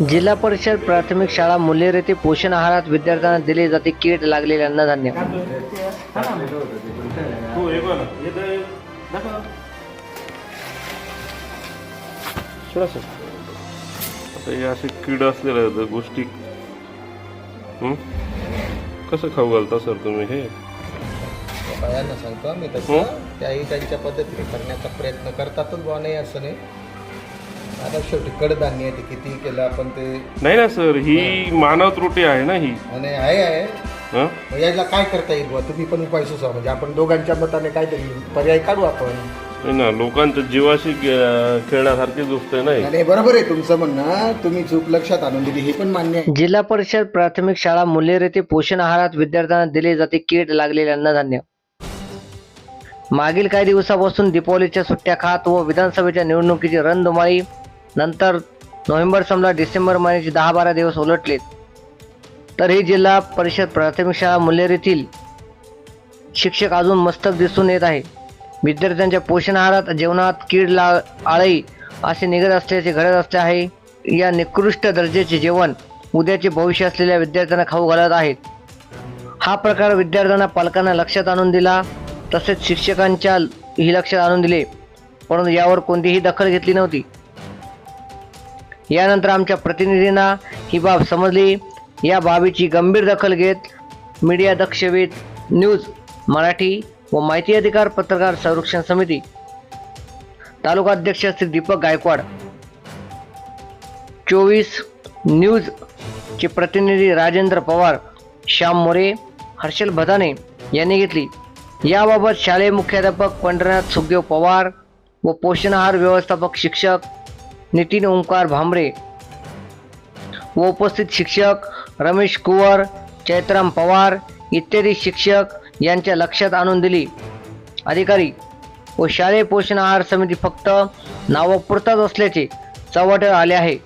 जिल्हा परिषद प्राथमिक शाळा मुल्हेर येथे पोषण आहारात विद्यार्थ्यांना दिले जाते. कीड लागलेले अन्नधान्य. असे कीड असलेल्या गोष्टी. हं? कसं खाऊ घालता सर तुम्ही हे? सांगतो आम्ही हो. तसं त्याही त्यांच्या पद्धतीने करण्याचा प्रयत्न करतातच बुवा नाही असं नाही. आता शेवटी कडधान्य आहे ते किती केलं आपण ते नाही ना सर ही मानव त्रुटी आहे ना ही. आणि आहे आहे. हं? मग याला काय करता येईल बुवा? तुम्ही पण उपाय सुचवा. म्हणजे आपण दोघांच्या मताने काहीतरी पर्याय काढू आपण. नाही ना लोकांच्या जीवाशी खेळण्यासारखी गोष्ट आहे नाही आणि बरोबर आहे तुमचं म्हणणं. तुम्ही चूक लक्षात आणून दिली हे पण मान्य आहे. जिल्हा परिषद प्राथमिक शाळा मुल्हेर येथे पोषण आहारात विद्यार्थ्यांना दिले जाते कीड लागलेले अन्नधान्य मागील काही दिवसापासून दीपावलीच्या सुट्ट्या खात व विधानसभेच्या निवडणुकीची रणधुमाळी नंतर नोव्हेंबर संपला डिसेंबर महिन्याचे दहा बारा दिवस उलटलेत. ही जिल्हा परिषद प्राथमिक शाळा मुल्हेर शिक्षक अजून मस्तक दिसून येत आहे. विद्यार्थ्यांच्या पोषण आहारात जेवणात कीड ला आळई असे निघत असल्याचे घडत असते आहे. या निकृष्ट दर्जाचे जेवण उद्याचे भविष्य असलेल्या विद्यार्थ्यांना खाऊ घालत आहेत. हा प्रकार विद्यार्थ्यांना पालकांना लक्षात आणून दिला तसेच शिक्षकांच्या ही लक्षात आणून दिले. परंतु यावर कोणतीही दखल घेतली नव्हती. यानंतर आमच्या प्रतिनिधींना ही बाब समजली. या बाबीची गंभीर दखल घेत मीडिया दक्षवेध न्यूज मराठी व माहिती अधिकार पत्रकार संरक्षण समिती. तालुका अध्यक्ष श्री दीपक गायकवाड. चोवीस न्यूज चे प्रतिनिधी राजेंद्र पवार श्याम मोरे हर्षल भदाने यांनी घेतली. याबाबत शालेय मुख्याध्यापक पंढरनाथ सुखदेव पवार व पोषण आहार व्यवस्थापक शिक्षक नितीन ओंकार भांबरे. व उपस्थित शिक्षक रमेश कुवर चैत्राम पवार इत्यादी शिक्षक यांच्या लक्षात आणून दिली. अधिकारी व शालेय पोषण आहार समिती फक्त नावापुरताच असल्याचे चव्हाट्यावर आले आहे.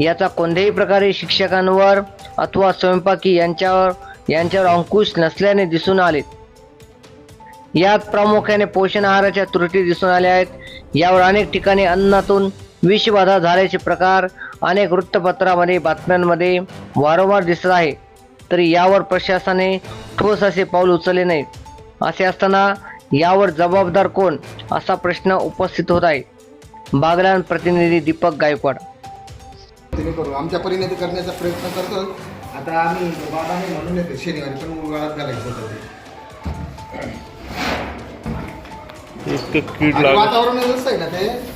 याचा कोणत्याही प्रकारे शिक्षकांवर अथवा स्वयंपाकी यांच्यावर यांच्यावर अंकुश नसल्याने दिसून आले. यात प्रामुख्याने पोषण आहाराच्या त्रुटी दिसून आल्या आहेत. यावर अनेक ठिकाणी अन्नातून विषबाधा झाल्याचे प्रकार अनेक वृत्तपत्रामध्ये बातम्यांमध्ये वारंवार दिसत आहे. तरी यावर प्रशासनाने ठोस असे पाऊल उचलले नाही असे असताना यावर जबाबदार कोण? असा प्रश्न उपस्थित होत आहे. बागलान प्रतिनिधी दीपक गायकवाड. करू आमच्या परीने ते करण्याचा प्रयत्न करतो. आता आम्ही बाबाने म्हणून येते. शनिवारी पण मुळात घालायचं होतं ते. वातावरण असं आहे ना ते?